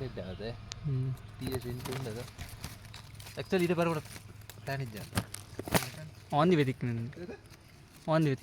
ಮಾರಿದ್ದೆ ಅದೇ. T S ಇಂಟು ಉಂಟದು. ಆ್ಯಕ್ಚುಲಿ ಇದು ಬರಬೇಡ ಪ್ಲ್ಯಾನ್ ಇದ್ದೆ ಆನ್ ದಿ ವೇ ತಿಕ್ಕಿನಿ ಆನ್ ದಿ ವೇ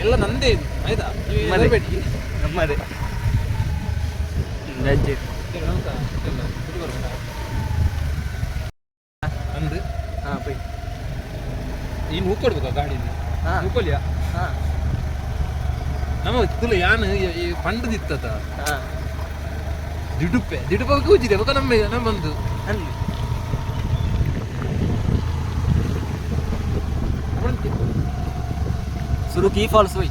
ಎಲ್ಲ ನಂದೇ ಇದು ಆಯ್ತಾ? ಹೊರ ನಮ್ಮದೇ. ಎಲ್ಲ ನಮ್ಮದೇ. ಇದು ಆಯ್ತಾ ನಮ್ದು ನಮ್ಮದೇ. ನಂದು? ಹಾಂ ಬೈ. ಇನ್ನು ಹೂಕೊಡ್ಬೇಕಾ ಗಾಡಿನ? ಹಾ. ಹೂಕೊಲಿಯಾ ಹಾಂ. ನಮ್ಮ ತುಳು ಯಾನ್ ಪಂಡದಿತ್ತದ ಹಾಂ. ದಿಡುಪೆ ದಿಡುಪ ಕೂಜಿದೆ ಬೊಕ ನಮ್ಮ ನಮ್ಮಂದು. ಅಲ್ಲಿ ಸುರು ಕೀ ಫಾಲ್ಸ್ ಹೋಯ್.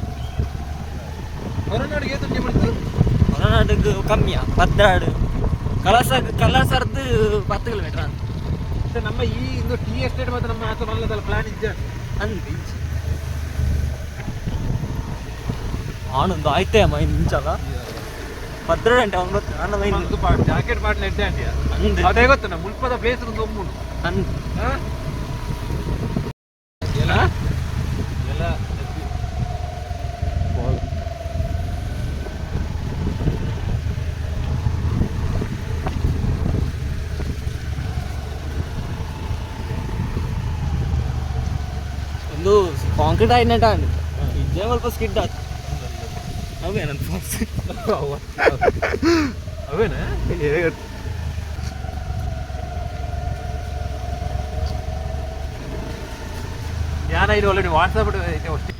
ಹೊರನಾಡಿಗೆ ತುಂಡಿ ಮಾಡಿದ್ದು ಹೊರನಾಡಿಗೆ ಕಮ್ಮಿಯಾ ಪದ್ರಾಡು ಕಲಾಸ ಕಳಸರ್ದು ಪತ್ತು ಕಿಲೋಮೀಟರ್ ಅಂತ ಮತ್ತೆ ನಮ್ಮ ಈ ಇಂದು ಟೀ ಎಸ್ಟೇಟ್ ಮತ್ತೆ ನಮ್ಮ ಆತ ನಲ್ಲದಲ್ಲ ಪ್ಲಾನ್ ಇದ್ದ ಅಂದು ಆನಂದ ಆಯ್ತೇ ಅಮ್ಮ ಇಂಚಲ್ಲ ಪದ್ರಾಡು ಅವನು ಅವ್ನು ಗೊತ್ತು ನನ್ನ ಮೈಂದು ಜಾಕೆಟ್ ಪಾಟ್ನ ಇದ್ದೆ ಅಂಟಿಯ ಅದೇ ಅದೇ ನಮ್ಮ ಮುಲ್ಪದ ಒಂದು ಅನ್ ಅಂದು ಕಾಂಕ್ರೀಟ್ ಆಯ್ನಟ ಅಂದು ಇದ್ದೇ ಸ್ವಲ್ಪ ಸ್ಕಿಡ್ ಆಯ್ತು ಅವೇ ನನ್ನ ಫಾಲ್ಸ್ ಅವೇನ ಯಾನ ಇದು ಆಲ್ರೆಡಿ ವಾಟ್ಸಪ್ ಐತೆ ಅಷ್ಟೇ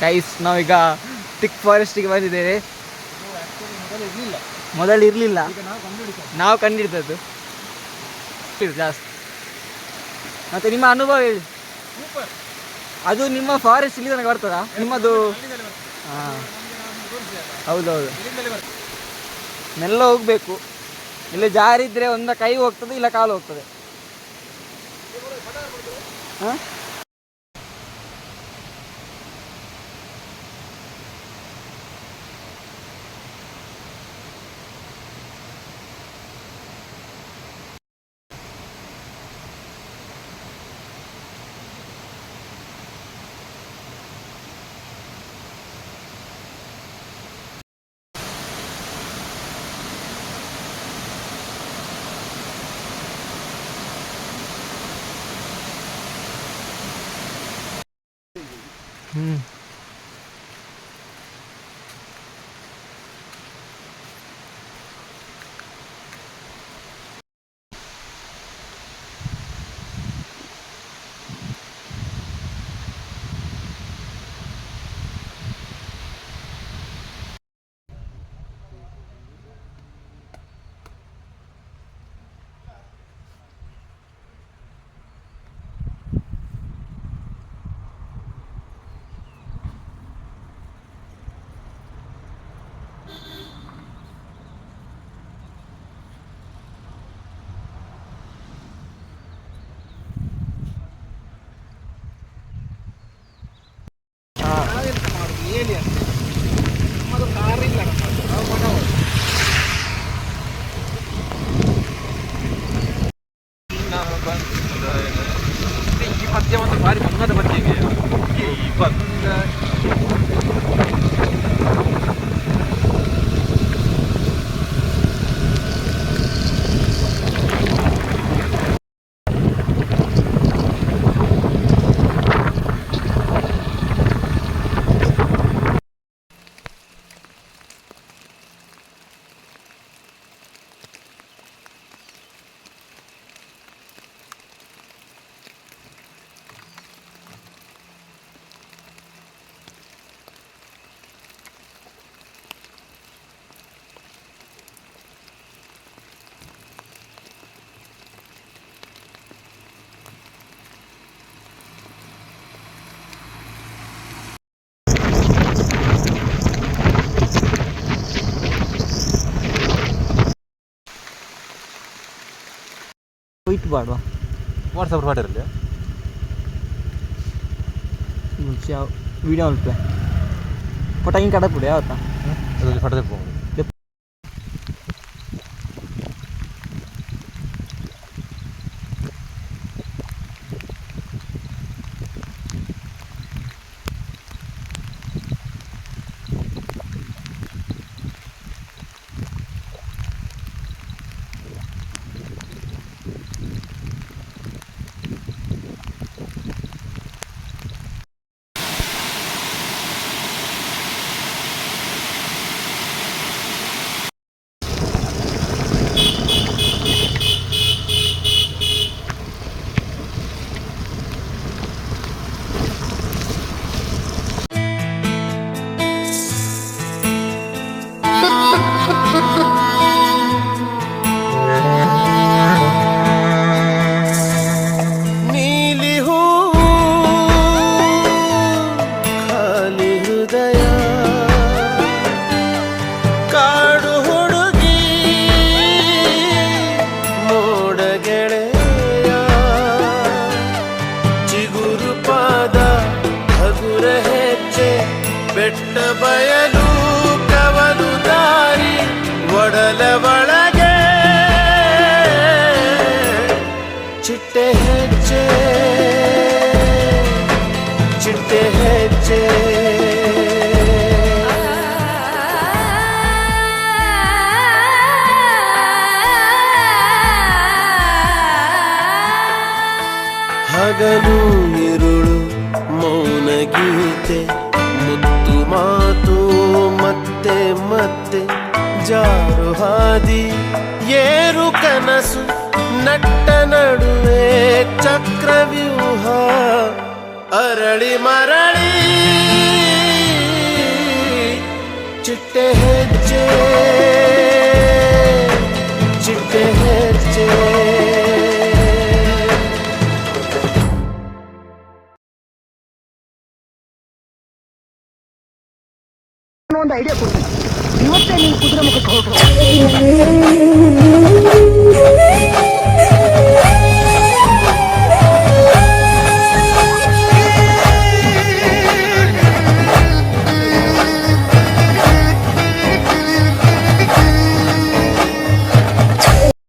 ಗೈಸ್ ನಾವೀಗ ತಿಕ್ ಫಾರೆಸ್ಟಿಗೆ ಬಂದಿದ್ದೇವೆ ಮೊದಲು ಇರಲಿಲ್ಲ. ನಾವು ಕಂಡಿಡಿದದ್ದು ಜಾಸ್ತಿ. ಮತ್ತೆ ನಿಮ್ಮ ಅನುಭವ ಹೇಳಿ. ಅದು ನಿಮ್ಮ ಫಾರೆಸ್ಟ್ ಇಲ್ಲಿ ತನಕ ಬರ್ತದಾ? ನಿಮ್ಮದು ಹಾಂ. ಹೌದೌದು. ಮೆಲ್ಲ ಹೋಗ್ಬೇಕು. ಇಲ್ಲ ಜಾರಿದ್ರೆ ಒಂದ ಕೈ ಹೋಗ್ತದೆ ಇಲ್ಲ ಕಾಲು ಹೋಗ್ತದೆ. ಹ? Hmm. ಒಂದು പാടുവാ വാട്സാപ്പ് പാടരുത് വീഡിയോ പട്ടാങ്ങി കടക്കൂടെ ആവത്താ അതൊരു പട്ടത്തിൽ പോകും ಹಗಲು ಇರುಳು ಮೌನ ಗೀತೆ, ಮುತ್ತು ಮಾತು ಮತ್ತೆ ಮತ್ತೆ ಜಾರು ಹಾದಿ, ಏರು ಕನಸು, ನಟ್ಟ ನಡುವೆ ಚಕ್ರವ್ಯೂಹ, ಅರಳಿ ಮರಳಿ ಚಿಟ್ಟೆ ಒಂದು ಐಡಿಯಾ ಕೊಡ್ತೀನಿ. ಇವತ್ತೇ ನೀನು ಕುದುರೆ ಮುಖಕ್ಕೆ ಹೊರಟು